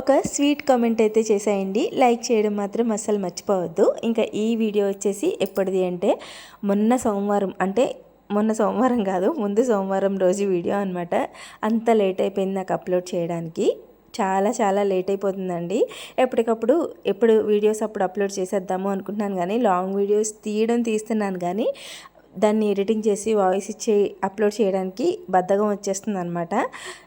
ఒక sweet comment అయితే చేసేయండి. లైక్ చేయడం మాత్రం అస్సలు మర్చిపోవద్దు. ఇంకా ఈ వీడియో వచ్చేసి ఎప్పటిది అంటే మొన్న సోమవారం అంటే మొన్న సోమవారం కాదు ముందు సోమవారం రోజు వీడియో అనమాట అంత లేట్ అయిపోయింది నాకు అప్లోడ్ చేయడానికి. చాలా చాలా లేట్ అయిపోతుందండి. ఎప్పటికప్పుడు ఎప్పుడు వీడియోస్ అప్పుడు అప్లోడ్ చేసేద్దాము అనుకుంటున్నాను కానీ లాంగ్ వీడియోస్ తీయడం తీస్తున్నాను కానీ దాన్ని ఎడిటింగ్ చేసి వాయిస్ ఇచ్చి అప్లోడ్ చేయడానికి బద్ధకం వచ్చేస్తుంది అనమాట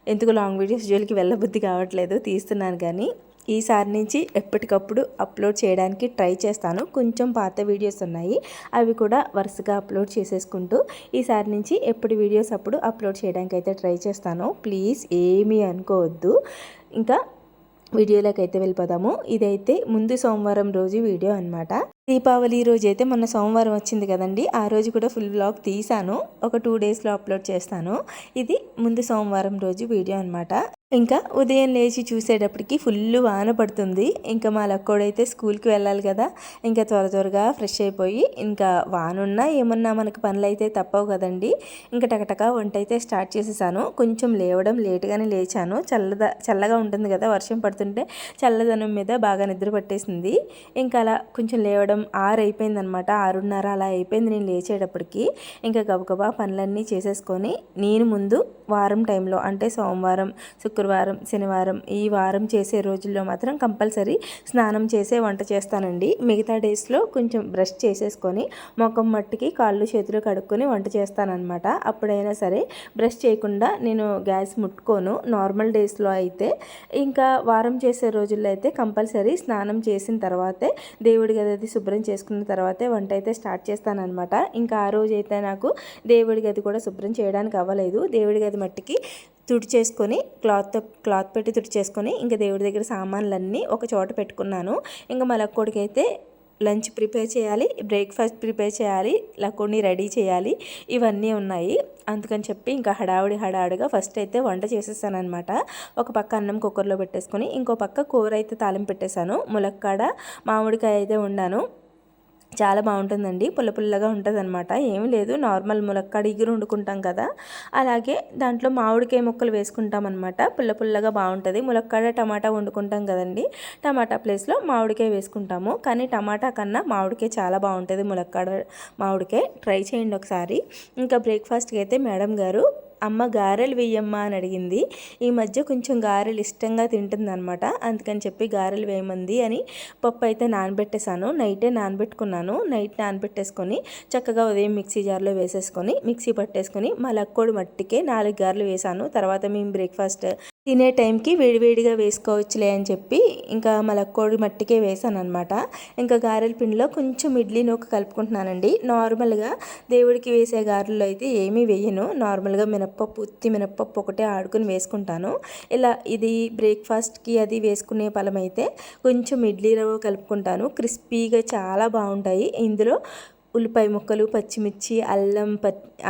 ఎందుకు లాంగ్ వీడియోస్ జోలికి వెళ్ళబుద్ధి కావట్లేదు తీస్తున్నాను కానీ ఈసారి నుంచి ఎప్పటికప్పుడు అప్లోడ్ చేయడానికి ట్రై చేస్తాను. కొంచెం పాత వీడియోస్ ఉన్నాయి అవి కూడా వరుసగా అప్లోడ్ చేసేసుకుంటూ ఈసారి నుంచి ఎప్పుడు వీడియోస్ అప్పుడు అప్లోడ్ చేయడానికి అయితే ట్రై చేస్తాను. ప్లీజ్ ఏమీ అనుకోవద్దు. ఇంకా వీడియోలోకి అయితే వెళ్ళిపోదాము. ఇదైతే ముందు సోమవారం రోజు వీడియో అనమాట దీపావళి రోజు అయితే మొన్న సోమవారం వచ్చింది కదండి. ఆ రోజు కూడా ఫుల్ బ్లాగ్ తీశాను. ఒక టూ డేస్లో అప్లోడ్ చేస్తాను. ఇది ముందు సోమవారం రోజు వీడియో అనమాట ఇంకా ఉదయం లేచి చూసేటప్పటికి ఫుల్ వాన పడుతుంది. ఇంకా మా లక్కోడైతే స్కూల్కి వెళ్ళాలి కదా. ఇంకా త్వర త్వరగా ఫ్రెష్ అయిపోయి ఇంకా వాన ఉన్నా ఏమన్నా మనకు పనులు అయితే తప్పవు కదండి. ఇంకా టకటక వంట అయితే స్టార్ట్ చేసేసాను. కొంచెం లేవడం లేటుగానే లేచాను. చల్లద చల్లగా ఉంటుంది కదా వర్షం పడుతుంటే చల్లదనం మీద బాగా నిద్ర పట్టేసింది. ఇంకా అలా కొంచెం లేవడం ఆరు అయిపోయింది అనమాట ఆరున్నర అలా అయిపోయింది నేను లేచేటప్పటికి. ఇంకా గబగబా పనులన్నీ చేసేసుకొని నేను ముందు వారం టైంలో అంటే సోమవారం శుక్రవారం శుక్రవారం శనివారం ఈ వారం చేసే రోజుల్లో మాత్రం కంపల్సరీ స్నానం చేసే వంట చేస్తానండి. మిగతా డేస్లో కొంచెం బ్రష్ చేసేసుకొని ముఖం మట్టికి కాళ్ళు చేతులు కడుక్కొని వంట చేస్తానన్నమాట. అప్పుడైనా సరే బ్రష్ చేయకుండా నేను గ్యాస్ ముట్టుకోను. నార్మల్ డేస్లో అయితే ఇంకా వారం చేసే రోజుల్లో అయితే కంపల్సరీ స్నానం చేసిన తర్వాతే దేవుడి గది శుభ్రం చేసుకున్న తర్వాతే వంట అయితే స్టార్ట్ చేస్తానన్నమాట. ఇంకా ఆ రోజు అయితే నాకు దేవుడి గది కూడా శుభ్రం చేయడానికి అవ్వలేదు. దేవుడి గది మట్టికి తుడిచేసుకొని క్లాత్ క్లాత్ పెట్టి తుడిచేసుకొని ఇంకా దేవుడి దగ్గర సామాన్లన్నీ ఒక చోట పెట్టుకున్నాను. ఇంకా మా లక్కోడికైతే అయితే లంచ్ ప్రిపేర్ చేయాలి బ్రేక్ఫాస్ట్ ప్రిపేర్ చేయాలి లక్కోడిని రెడీ చేయాలి ఇవన్నీ ఉన్నాయి. అందుకని చెప్పి ఇంకా హడావుడి హడావుడిగా ఫస్ట్ అయితే వంట చేసేసానమాట ఒక పక్క అన్నం కుక్కర్లో పెట్టేసుకొని ఇంకో పక్క కూర అయితే తాలింపు పెట్టేశాను. ములక్కాడ మామిడికాయ అయితే వండాను. చాలా బాగుంటుందండి. పుల్ల పుల్లగా ఉంటుంది అనమాట ఏమీ లేదు. నార్మల్ ములక్కాడ ఇగురు వండుకుంటాం కదా. అలాగే దాంట్లో మామిడికాయ ముక్కలు వేసుకుంటాం అనమాట పుల్ల పుల్లగా బాగుంటుంది. ములక్కాడ టమాటా వండుకుంటాం కదండి. టమాటా ప్లేస్లో మామిడికాయ వేసుకుంటాము. కానీ టమాటా కన్నా మామిడికాయ చాలా బాగుంటుంది. ములక్కాడ మామిడికాయ. ట్రై చేయండి ఒకసారి. ఇంకా బ్రేక్ఫాస్ట్కి అయితే మేడం గారు అమ్మ గారెలు వేయమ్మా అని అడిగింది. ఈ మధ్య కొంచెం గారెలు ఇష్టంగా తింటుందనమాట అందుకని చెప్పి గారెలు వేయమంది అని పప్పు అయితే నానబెట్టేశాను. నైటే నానబెట్టుకున్నాను. నైట్ నానబెట్టేసుకొని చక్కగా ఉదయం మిక్సీ జార్లో వేసేసుకొని మిక్సీ పట్టేసుకొని మా లక్కోడు మట్టికే నాలుగు గారెలు వేసాను తర్వాత మేము బ్రేక్ఫాస్ట్ తినే టైంకి వేడివేడిగా వేసుకోవచ్చులే అని చెప్పి ఇంకా మలక్కోడి మట్టికే వేసాను అనమాట ఇంకా గారెల పిండిలో కొంచెం ఇడ్లీ నూక కలుపుకుంటున్నానండి. నార్మల్గా దేవుడికి వేసే గారెల్లో అయితే ఏమీ వేయను. నార్మల్గా మినప్పప్పు ఉత్తి మినప్పప్పు ఒకటే ఆడుకుని వేసుకుంటాను. ఇలా ఇది బ్రేక్ఫాస్ట్కి అది వేసుకునే ఫలం అయితే కొంచెం ఇడ్లీ రవ్వ కలుపుకుంటాను. క్రిస్పీగా చాలా బాగుంటాయి. ఇందులో ఉల్లిపాయ ముక్కలు పచ్చిమిర్చి అల్లం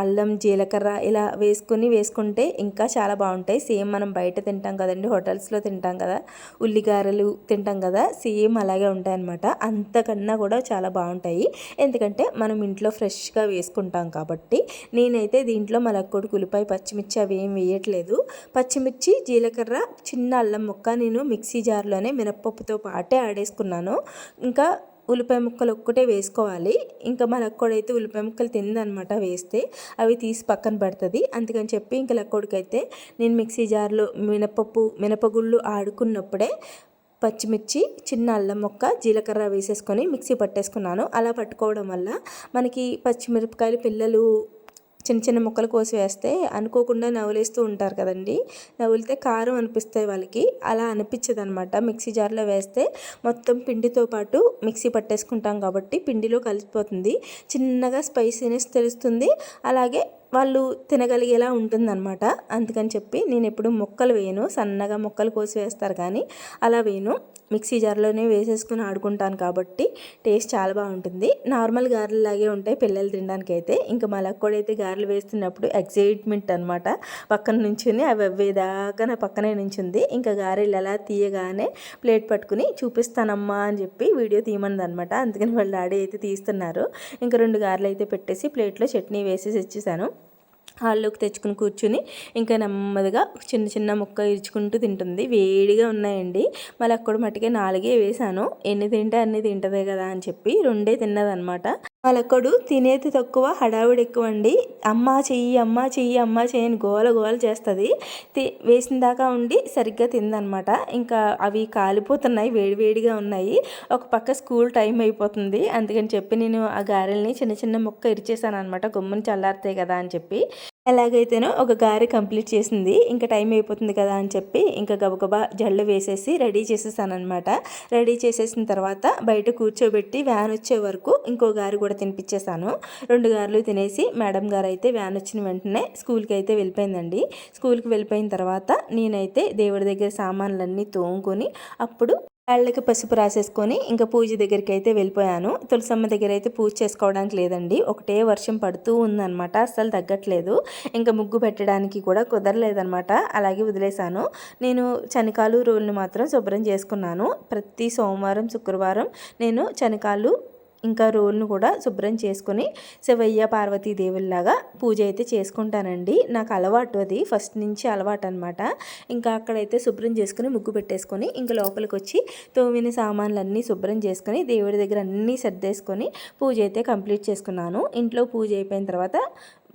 అల్లం జీలకర్ర ఇలా వేసుకొని వేసుకుంటే ఇంకా చాలా బాగుంటాయి. సేమ్ మనం బయట తింటాం కదండి హోటల్స్లో తింటాం కదా ఉల్లిగారెలు తింటాం కదా సేమ్ అలాగే ఉంటాయి అనమాట అంతకన్నా కూడా చాలా బాగుంటాయి. ఎందుకంటే మనం ఇంట్లో ఫ్రెష్గా వేసుకుంటాం కాబట్టి. నేనైతే దీంట్లో మలక్కోడికి ఉల్లిపాయ పచ్చిమిర్చి అవి ఏం వేయట్లేదు. పచ్చిమిర్చి జీలకర్ర చిన్న అల్లం ముక్క నేను మిక్సీ జార్లోనే మినప్పప్పుతో పాటే ఆడేసుకున్నాను. ఇంకా ఉల్లిపాయ ముక్కలు ఒక్కటే వేసుకోవాలి. ఇంకా మా లక్కోడైతే ఉల్లిపాయ ముక్కలు తిందనమాట వేస్తే అవి తీసి పక్కన పడుతుంది. అందుకని చెప్పి ఇంకా లక్కోడికైతే నేను మిక్సీ జార్లో మినపప్పు మినపగుళ్ళు ఆడుకున్నప్పుడే పచ్చిమిర్చి చిన్న అల్లం మొక్క జీలకర్ర వేసేసుకొని మిక్సీ పట్టేసుకున్నాను. అలా పట్టుకోవడం వల్ల మనకి పచ్చిమిరపకాయలు పిల్లలు చిన్న చిన్న ముక్కలు కోసి వేస్తే అనుకోకుండా నవ్వులేస్తూ ఉంటారు కదండి. నవ్వులితే కారం అనిపిస్తాయి వాళ్ళకి. అలా అనిపించదు అనమాట మిక్సీ జార్లో వేస్తే మొత్తం పిండితో పాటు మిక్సీ పట్టేసుకుంటాం కాబట్టి పిండిలో కలిసిపోతుంది. చిన్నగా స్పైసీనెస్ తెలుస్తుంది. అలాగే వాళ్ళు తినగలిగేలా ఉంటుందన్నమాట. అందుకని చెప్పి నేను ఎప్పుడు మొక్కలు వేయను. సన్నగా మొక్కలు కోసి వేస్తారు కానీ అలా వేయను. మిక్సీ జార్లోనే వేసేసుకుని ఆడుకుంటాను కాబట్టి టేస్ట్ చాలా బాగుంటుంది. నార్మల్ గారెలు లాగే ఉంటాయి పిల్లలు తినడానికి అయితే ఇంకా మా లక్కోడు అయితే గారెలు వేస్తున్నప్పుడు ఎగ్జైట్మెంట్ అనమాట పక్కన నుంచుని అవి అవ్వేదాకా నా పక్కనే నుంచింది. ఇంకా గారెలు ఎలా తీయగానే ప్లేట్ పట్టుకుని చూపిస్తానమ్మా అని చెప్పి వీడియో తీయమంది అనమాట అందుకని వాళ్ళ డాడీ అయితే తీస్తున్నారు. ఇంకా రెండు గారెలు అయితే పెట్టేసి ప్లేట్లో చట్నీ వేసేసి ఇచ్చేసాను. హాల్లోకి తెచ్చుకుని కూర్చుని ఇంకా నెమ్మదిగా చిన్న చిన్న ముక్క ఇరుచుకుంటూ తింటుంది. వేడిగా ఉన్నాయండి. మళ్ళీ అక్కడ మట్టుకే నాలుగే వేసాను ఎన్ని తింటే అన్ని తింటదే కదా అని చెప్పి రెండే తిన్నదనమాట. పలకడు తినేది తక్కువ హడావిడి ఎక్కువ అండి అమ్మ చెయ్యి అమ్మ చెయ్యి అమ్మ చెయ్యి అని గోల గోల చేస్తుంది. వేసిన దాకా ఉండి సరిగ్గా తిందనమాట. ఇంకా అవి కాలిపోతున్నాయి వేడివేడిగా ఉన్నాయి. ఒక పక్క స్కూల్ టైం అయిపోతుంది. అందుకని చెప్పి నేను ఆ గారెల్ని చిన్న చిన్న ముక్క ఇరిచేసాను అనమాట గుమ్మని చల్లారుతాయి కదా అని చెప్పి. ఎలాగైతేనో ఒక గారి కంప్లీట్ చేసింది. ఇంకా టైం అయిపోతుంది కదా అని చెప్పి ఇంకా గబగబా జల్లు వేసేసి రెడీ చేసేసానమాట రెడీ చేసేసిన తర్వాత బయట కూర్చోబెట్టి వ్యాన్ వచ్చే వరకు ఇంకో గారి కూడా తినిపించేసాను రెండు గారులు తినేసి మేడం గారు అయితే వ్యాన్ వచ్చిన వెంటనే స్కూల్కి అయితే వెళ్ళిపోయిందండి. స్కూల్కి వెళ్ళిపోయిన తర్వాత నేనైతే దేవుడి దగ్గర సామాన్లన్నీ తోముకొని అప్పుడు వాళ్ళకి పసుపు రాసేసుకొని ఇంకా పూజ దగ్గరికి అయితే వెళ్ళిపోయాను. తులసమ్మ దగ్గర అయితే పూజ చేసుకోవడానికి లేదండి. ఒకటే వర్షం పడుతూ ఉందన్నమాట. అస్సలు తగ్గట్లేదు. ఇంకా ముగ్గు పెట్టడానికి కూడా కుదరలేదనమాట అలాగే వదిలేశాను. నేను చనికాలు రోల్ని మాత్రం శుభ్రం చేసుకున్నాను. ప్రతి సోమవారం శుక్రవారం నేను చనికాలు ఇంకా రోల్ను కూడా శుభ్రం చేసుకొని శివయ్య పార్వతీదేవుల్లాగా పూజ అయితే చేసుకుంటానండి. నాకు అలవాటు అది. ఫస్ట్ నుంచి అలవాటు అనమాట ఇంకా అక్కడైతే శుభ్రం చేసుకుని ముగ్గు పెట్టేసుకొని ఇంకా లోపలికి వచ్చి తోమిన సామాన్లన్నీ శుభ్రం చేసుకొని దేవుడి దగ్గర అన్నీ సర్దేసుకొని పూజ అయితే కంప్లీట్ చేసుకున్నాను. ఇంట్లో పూజ అయిపోయిన తర్వాత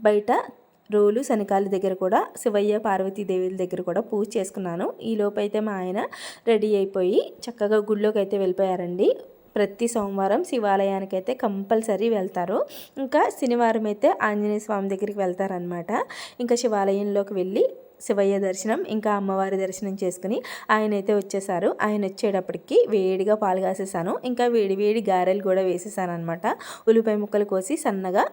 బయట రోలు శనకాల దగ్గర కూడా శివయ్య పార్వతీదేవుల దగ్గర కూడా పూజ చేసుకున్నాను. ఈలోపైతే మా ఆయన రెడీ అయిపోయి చక్కగా గుళ్ళోకి అయితే వెళ్ళిపోయారండి. ప్రతి సోమవారం శివాలయానికి అయితే కంపల్సరీ వెళ్తారు. ఇంకా శనివారం అయితే ఆంజనేయ స్వామి దగ్గరికి వెళ్తారనమాట ఇంకా శివాలయంలోకి వెళ్ళి శివయ్య దర్శనం ఇంకా అమ్మవారి దర్శనం చేసుకుని ఆయన అయితే వచ్చేసారు. ఆయన వచ్చేటప్పటికి వేడిగా పాలు కాసేసాను. ఇంకా వేడి వేడి గారెలు కూడా వేసేసాను అనమాట ఉల్లిపాయ ముక్కలు కోసి సన్నగా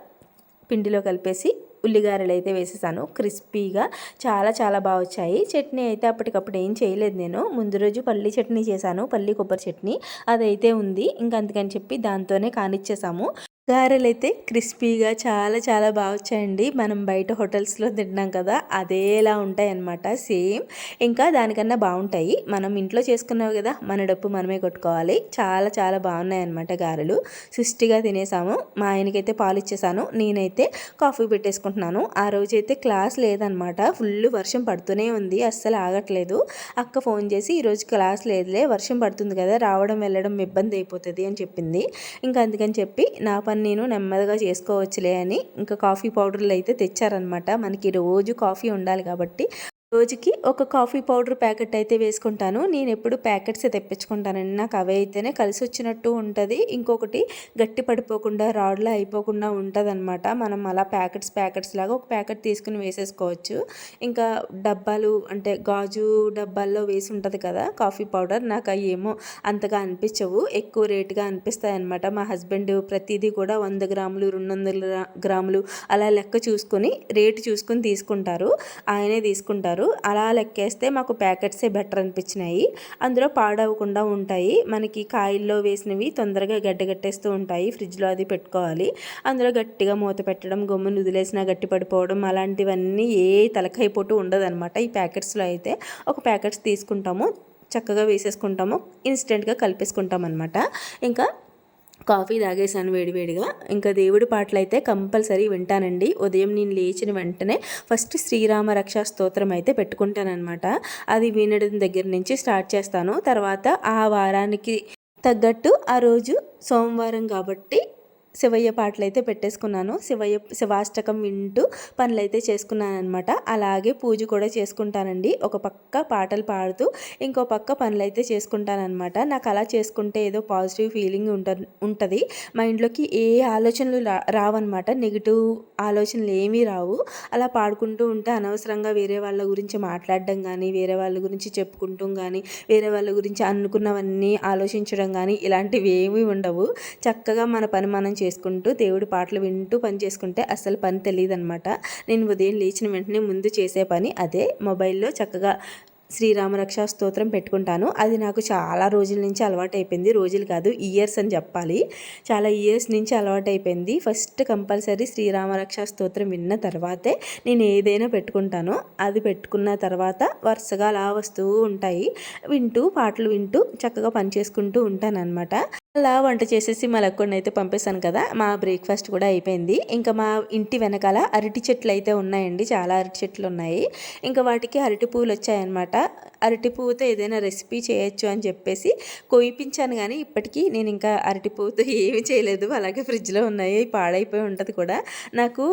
పిండిలో కలిపేసి ఉల్లిగారెలు అయితే వేసేసాను. క్రిస్పీగా చాలా చాలా బాగా వచ్చాయి. చట్నీ అయితే అప్పటికప్పుడు ఏం చేయలేదు నేను. ముందు రోజు పల్లి చట్నీ చేశాను. పల్లి కొబ్బరి చట్నీ. అదైతే ఉంది. ఇంకా అందుకని చెప్పి దాంతోనే కానిచ్చేసాము. గారెలు అయితే క్రిస్పీగా చాలా చాలా బాగా వచ్చాయండి. మనం బయట హోటల్స్లో తింటున్నాం కదా అదేలా ఉంటాయి అన్నమాట సేమ్ ఇంకా దానికన్నా బాగుంటాయి. మనం ఇంట్లో చేసుకున్నావు కదా మన డప్పు మనమే కొట్టుకోవాలి. చాలా చాలా బాగున్నాయి అన్నమాట గారెలు. సుష్టిగా తినేసాము. మా ఆయనకైతే పాలు ఇచ్చేసాను. నేనైతే కాఫీ పెట్టేసుకుంటున్నాను. ఆ రోజైతే క్లాస్ లేదనమాట ఫుల్ వర్షం పడుతూనే ఉంది. అస్సలు ఆగట్లేదు. అక్క ఫోన్ చేసి ఈరోజు క్లాస్ లేదులే వర్షం పడుతుంది కదా రావడం వెళ్ళడం ఇబ్బంది అయిపోతుంది అని చెప్పింది. ఇంకా అందుకని చెప్పి నా పని నేను నెమ్మదిగా చేసుకోవచ్చులే అని ఇంకా కాఫీ పౌడర్లు అయితే తెచ్చారనమాట మనకి రోజు కాఫీ ఉండాలి కాబట్టి రోజుకి ఒక కాఫీ పౌడర్ ప్యాకెట్ అయితే వేసుకుంటాను. నేను ఎప్పుడు ప్యాకెట్స్ తెప్పించుకుంటానండి. నాకు అవే అయితేనే కలిసి వచ్చినట్టు ఉంటుంది. ఇంకొకటి గట్టి పడిపోకుండా రాడ్లా అయిపోకుండా ఉంటుంది అనమాట మనం అలా ప్యాకెట్స్ ప్యాకెట్స్ లాగా ఒక ప్యాకెట్ తీసుకుని వేసేసుకోవచ్చు. ఇంకా డబ్బాలు అంటే గాజు డబ్బాల్లో వేసి ఉంటుంది కదా కాఫీ పౌడర్. నాకు అవి ఏమో అంతగా అనిపించవు. ఎక్కువ రేటుగా అనిపిస్తాయి అనమాట మా హస్బెండ్ ప్రతిదీ కూడా వంద గ్రాములు రెండు వందల గ్రాములు అలా లెక్క చూసుకొని రేటు చూసుకొని తీసుకుంటారు. ఆయనే తీసుకుంటారు. అలా లెక్కేస్తే మాకు ప్యాకెట్సే బెటర్ అనిపించినాయి. అందులో పాడవకుండా ఉంటాయి. మనకి కాయల్లో వేసినవి తొందరగా గడ్డగట్టేస్తూ ఉంటాయి. ఫ్రిడ్జ్లో అది పెట్టుకోవాలి. అందులో గట్టిగా మూత పెట్టడం గమ్మును వదిలేసినా గట్టి పడిపోవడం అలాంటివన్నీ ఏ తలకైపోటు ఉండదనమాట ఉండదన్నమాట. ఈ ప్యాకెట్స్లో అయితే ఒక ప్యాకెట్స్ తీసుకుంటాము. చక్కగా వేసేసుకుంటాము. ఇన్స్టెంట్గా కలిపేసుకుంటాం అనమాట ఇంకా కాఫీ తాగేసాను వేడివేడిగా. ఇంకా దేవుడి పాటలు అయితే కంపల్సరీ వింటానండి. ఉదయం నేను లేచిన వెంటనే ఫస్ట్ శ్రీరామ రక్షా స్తోత్రం అయితే పెట్టుకుంటానమాట అది వినడం దగ్గర నుంచి స్టార్ట్ చేస్తాను. తర్వాత ఆ వారానికి తగ్గట్టు ఆ రోజు సోమవారం కాబట్టి శివయ్య పాటలు అయితే పెట్టేసుకున్నాను. శివయ్య శివాష్టకం వింటూ పనులు అయితే చేసుకున్నాను అనమాట అలాగే పూజ కూడా చేసుకుంటానండి. ఒక పక్క పాటలు పాడుతూ ఇంకో పక్క పనులు అయితే చేసుకుంటానమాట నాకు అలా చేసుకుంటే ఏదో పాజిటివ్ ఫీలింగ్ ఉంట ఉంటుంది. మైండ్లోకి ఏ ఆలోచనలు రావన్నమాట. నెగిటివ్ ఆలోచనలు ఏమీ రావు. అలా పాడుకుంటూ ఉంటే అనవసరంగా వేరే వాళ్ళ గురించి మాట్లాడడం కానీ వేరే వాళ్ళ గురించి చెప్పుకుంటూ కానీ వేరే వాళ్ళ గురించి అనుకున్నవన్నీ ఆలోచించడం కానీ ఇలాంటివి ఏమీ ఉండవు. చక్కగా మన పని మనం చేసుకుంటూ దేవుడి పాటలు వింటూ పని చేసుకుంటే అస్సలు పని తెలియదు అనమాట నేను ఉదయం లేచిన వెంటనే ముందు చేసే పని అదే. మొబైల్లో చక్కగా శ్రీరామరక్ష స్తోత్రం పెట్టుకుంటాను. అది నాకు చాలా రోజుల నుంచి అలవాటు అయిపోయింది రోజులు కాదు ఇయర్స్ అని చెప్పాలి. చాలా ఇయర్స్ నుంచి అలవాటు అయిపోయింది ఫస్ట్ కంపల్సరీ శ్రీరామరక్ష స్తోత్రం విన్న తర్వాతే నేను ఏదైనా పెట్టుకుంటాను. అది పెట్టుకున్న తర్వాత వరుసగా అలా వస్తూ ఉంటాయి. వింటూ పాటలు వింటూ చక్కగా పని చేసుకుంటూ ఉంటాను అనమాట అలా వంట చేసేసి మా లక్కొని అయితే పంపేశాను కదా మా బ్రేక్ఫాస్ట్ కూడా అయిపోయింది. ఇంకా మా ఇంటి వెనకాల అరటి చెట్లు అయితే ఉన్నాయండి చాలా అరటి చెట్లు ఉన్నాయి. ఇంకా వాటికి అరటి పువ్వులు వచ్చాయన్నమాట. అరటి పువ్వుతో ఏదైనా రెసిపీ చేయొచ్చు అని చెప్పేసి కోయిపించాను కానీ ఇప్పటికీ నేను ఇంకా అరటి పువ్వుతో ఏమీ చేయలేదు అలాగే ఫ్రిడ్జ్లో ఉన్నాయి పాడైపోయి ఉంటుంది కూడా. నాకు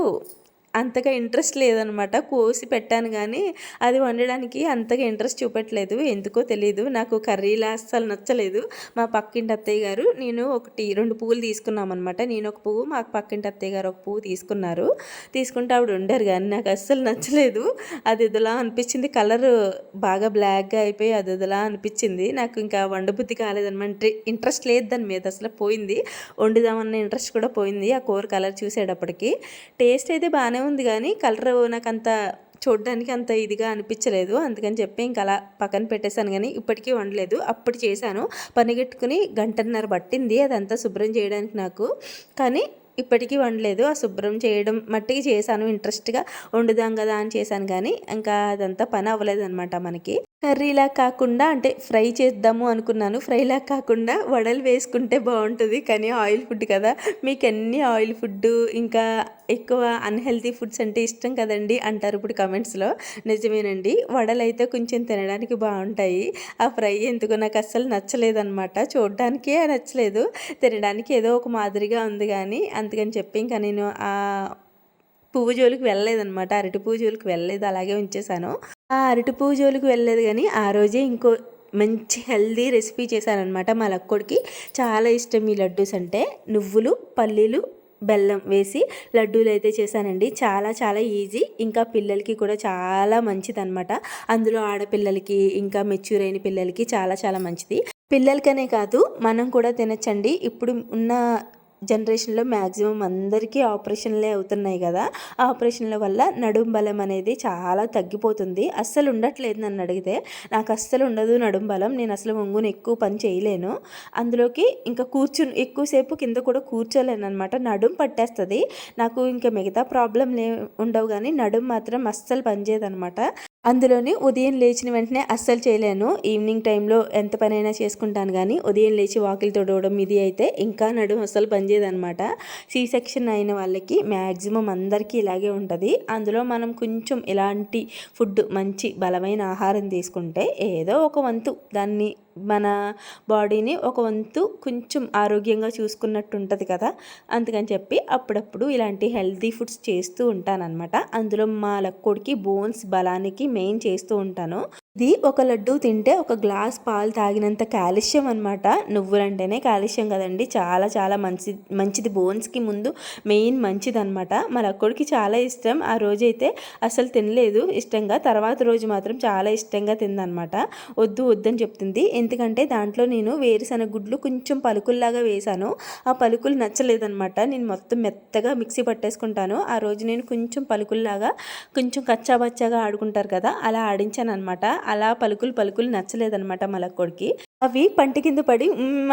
అంతగా ఇంట్రెస్ట్ లేదనమాట. కోసి పెట్టాను కానీ అది వండడానికి అంతగా ఇంట్రెస్ట్ చూపెట్టలేదు. ఎందుకో తెలియదు నాకు కర్రీలా అస్సలు నచ్చలేదు. మా పక్కింటి అత్తయ్య గారు నేను ఒకటి రెండు పువ్వులు తీసుకున్నాం అనమాట నేను ఒక పువ్వు మా పక్కింటి అత్తయ్య గారు ఒక పువ్వు తీసుకున్నారు. తీసుకుంటే ఆవిడ ఉండరు కానీ నాకు అస్సలు నచ్చలేదు. అది ఇదిలా అనిపించింది. కలర్ బాగా బ్లాక్గా అయిపోయి అది ఇదిలా అనిపించింది. నాకు ఇంకా వండబుద్ధి కాలేదనమాట. ఇంట్రెస్ట్ లేదు దాని మీద. అసలు పోయింది. వండుదామన్న ఇంట్రెస్ట్ కూడా పోయింది. ఆ కూర కలర్ చూసేటప్పటికి. టేస్ట్ అయితే బాగానే ఉంది కానీ కలర్ నాకు అంత చూడడానికి అంత ఇదిగా అనిపించలేదు. అందుకని చెప్పి ఇంకా అలా పక్కన పెట్టేశాను కానీ ఇప్పటికీ వండలేదు. అప్పుడు చేశాను. పనిగట్టుకుని గంటన్నర పట్టింది. అదంతా శుభ్రం చేయడానికి నాకు. కానీ ఇప్పటికీ వండలేదు. ఆ శుభ్రం చేయడం మట్టికి చేశాను. ఇంట్రెస్ట్గా వండుదాం కదా అని చేశాను కానీ ఇంకా అదంతా పని అవ్వలేదు అనమాట మనకి. కర్రీలా కాకుండా అంటే ఫ్రై చేద్దాము అనుకున్నాను. ఫ్రైలా కాకుండా వడలు వేసుకుంటే బాగుంటుంది. కానీ ఆయిల్ ఫుడ్ కదా. మీకు అన్ని ఆయిల్ ఫుడ్ ఇంకా ఎక్కువ అన్హెల్తీ ఫుడ్స్ అంటే ఇష్టం కదండి అంటారు ఇప్పుడు కమెంట్స్లో. నిజమేనండి. వడలు అయితే కొంచెం తినడానికి బాగుంటాయి. ఆ ఫ్రై ఎందుకు నాకు అస్సలు నచ్చలేదన్నమాట. చూడడానికే నచ్చలేదు. తినడానికి ఏదో ఒక మాదిరిగా ఉంది కానీ అందుకని చెప్పి ఇంకా నేను ఆ పువ్వు జోలికి వెళ్ళలేదన్నమాట. అరటి పువ్వు జోలికి వెళ్ళలేదు. అలాగే ఉంచేసాను ఆ అరటి పువ్వు జోలికి వెళ్ళలేదు కానీ ఆ రోజే ఇంకో మంచి హెల్దీ రెసిపీ చేశానమాట మా లక్కోడికి. చాలా ఇష్టం ఈ లడ్డూస్ అంటే. నువ్వులు పల్లీలు బెల్లం వేసి లడ్డూలు అయితే చేశానండి. చాలా చాలా ఈజీ. ఇంకా పిల్లలకి కూడా చాలా మంచిది అనమాట అందులో ఆడపిల్లలకి ఇంకా మెచ్యూర్ అయిన పిల్లలకి చాలా చాలా మంచిది. పిల్లలకనే కాదు మనం కూడా తినచ్చండి. ఇప్పుడు ఉన్న జనరేషన్లో మ్యాక్సిమం అందరికీ ఆపరేషన్లే అవుతున్నాయి కదా. ఆ ఆపరేషన్ల వల్ల నడుం బలం అనేది చాలా తగ్గిపోతుంది. అస్సలు ఉండట్లేదు నన్ను అడిగితే. నాకు అస్సలు ఉండదు నడుం బలం. నేను అసలు వంగుని ఎక్కువ పని చేయలేను. అందులోకి ఇంకా కూర్చుని ఎక్కువసేపు కింద కూడా కూర్చోలేను అనమాట నడుం పట్టేస్తుంది. నాకు ఇంకా మిగతా ప్రాబ్లంలు ఉండవు కానీ నడుం మాత్రం అస్సలు పనిచేయదనమాట అందులోని ఉదయం లేచిన వెంటనే అస్సలు చేయలేను. ఈవినింగ్ టైంలో ఎంత పనైనా చేసుకుంటాను కానీ ఉదయం లేచి వాకిలు తొడవడం ఇది అయితే ఇంకా నడుము అస్సలు పనిచేయదనమాట సీ సెక్షన్ అయిన వాళ్ళకి మ్యాక్సిమం అందరికీ ఇలాగే ఉంటుంది. అందులో మనం కొంచెం ఇలాంటి ఫుడ్ మంచి బలమైన ఆహారం తీసుకుంటే ఏదో ఒక వంతు దాన్ని మన బాడీని ఒక వంతు కొంచెం ఆరోగ్యంగా చూసుకున్నట్టు ఉంటుంది కదా. అందుకని చెప్పి అప్పుడప్పుడు ఇలాంటి హెల్తీ ఫుడ్స్ చేస్తూ ఉంటానన్నమాట. అందులో మా లక్కోడికి బోన్స్ బలానికి మెయిన్ చేస్తూ ఉంటాను. ఇది ఒక లడ్డు తింటే ఒక గ్లాస్ పాలు తాగినంత కాల్షియం అనమాట నువ్వులంటేనే కాల్షియం కదండి. చాలా చాలా మంచి మంచిది. బోన్స్కి ముందు మెయిన్ మంచిది అనమాట మరి అక్కడికి చాలా ఇష్టం. ఆ రోజైతే అసలు తినలేదు. ఇష్టంగా తర్వాత రోజు మాత్రం చాలా ఇష్టంగా తిందనమాట వద్దు వద్దని చెప్తుంది. ఎందుకంటే దాంట్లో నేను వేరుశనగ గుడ్లు కొంచెం పలుకుల్లాగా వేశాను. ఆ పలుకులు నచ్చలేదనమాట నేను మొత్తం మెత్తగా మిక్సీ పట్టేసుకుంటాను. ఆ రోజు నేను కొంచెం పలుకుల్లాగా కొంచెం కచ్చాబచ్చాగా ఆడుకుంటారు కదా అలా ఆడించాను అనమాట అలా పలుకులు పలుకులు నచ్చలేదనమాట కొడుకి అవి పంట కింద పడి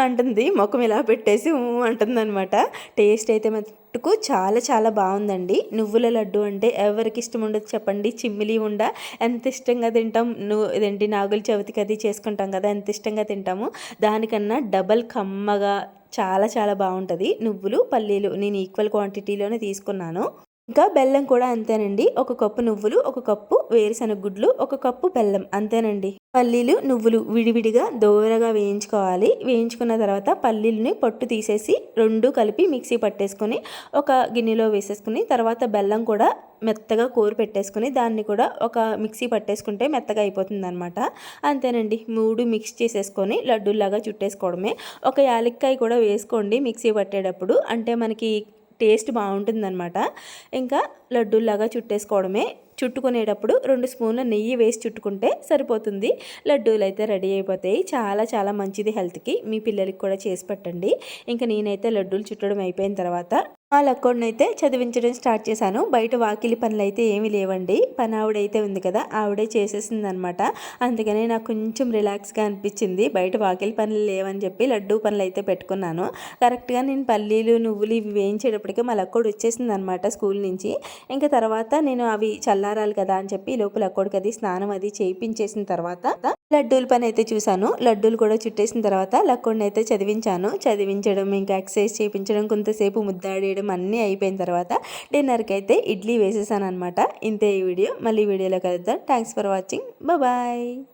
అంటుంది ముఖం ఇలా పెట్టేసి అంటుంది అనమాట టేస్ట్ అయితే మటుకు చాలా చాలా బాగుందండి. నువ్వుల లడ్డు అంటే ఎవరికి ఇష్టం ఉండదు చెప్పండి. చిమ్మిలి ఉండ ఎంత ఇష్టంగా తింటాం నువ్వు ఇదేంటి నాగుల చవితికి అది చేసుకుంటాం కదా ఎంత ఇష్టంగా తింటాము. దానికన్నా డబల్ కమ్మగా చాలా చాలా బాగుంటుంది. నువ్వులు పల్లీలు నేను ఈక్వల్ క్వాంటిటీలోనే తీసుకున్నాను. ఇంకా బెల్లం కూడా అంతేనండి. ఒక కప్పు నువ్వులు ఒక కప్పు వేరుశనగ గుడ్లు ఒక కప్పు బెల్లం అంతేనండి. పల్లీలు నువ్వులు విడివిడిగా దోరగా వేయించుకోవాలి. వేయించుకున్న తర్వాత పల్లీలని పొట్టు తీసేసి రెండు కలిపి మిక్సీ పట్టేసుకొని ఒక గిన్నెలో వేసేసుకుని తర్వాత బెల్లం కూడా మెత్తగా కూర పెట్టేసుకుని దాన్ని కూడా ఒక మిక్సీ పట్టేసుకుంటే మెత్తగా అయిపోతుంది అనమాట అంతేనండి. మూడు మిక్స్ చేసేసుకొని లడ్డూలాగా చుట్టేసుకోవడమే. ఒక యాలక్కాయ కూడా వేసుకోండి మిక్సీ పట్టేటప్పుడు. అంటే మనకి టేస్ట్ బాగుంటుందన్నమాట. ఇంకా లడ్డూలాగా చుట్టేసుకోవడమే. చుట్టుకునేటప్పుడు రెండు స్పూన్ల నెయ్యి వేసి చుట్టుకుంటే సరిపోతుంది. లడ్డూలు అయితే రెడీ అయిపోతాయి. చాలా చాలా మంచిది హెల్త్కి. మీ పిల్లలకి కూడా చేసి పెట్టండి. ఇంకా నేనైతే లడ్డూలు చుట్టడం అయిపోయిన తర్వాత ఆ లక్కోడిని అయితే చదివించడం స్టార్ట్ చేశాను. బయట వాకిలి పనులు అయితే ఏమీ లేవండి. పని ఆవిడైతే ఉంది కదా ఆవిడే చేసేసింది అనమాట అందుకనే నాకు కొంచెం రిలాక్స్గా అనిపించింది. బయట వాకిలి పనులు లేవని చెప్పి లడ్డూ పనులు అయితే పెట్టుకున్నాను. కరెక్ట్గా నేను పల్లీలు నువ్వులు ఇవి వేయించేటప్పటికే మా లక్కోడు వచ్చేసింది అనమాట స్కూల్ నుంచి. ఇంకా తర్వాత నేను అవి చల్లారాలి కదా అని చెప్పి లోపల లక్కోడికి అది స్నానం అది చేయించేసిన తర్వాత లడ్డూల పని అయితే చూశాను. లడ్డూలు కూడా చుట్టేసిన తర్వాత లక్కోడిని అయితే చదివించాను. చదివించడం ఇంకా ఎక్సర్సైజ్ చేయించడం కొంతసేపు ముద్దాడేయడం అన్నీ అయిపోయిన తర్వాత డిన్నర్కి అయితే ఇడ్లీ వేసేసాను అనమాట ఇంతే ఈ వీడియో. మళ్ళీ వీడియోలో కలుద్దాం. Thanks for watching bye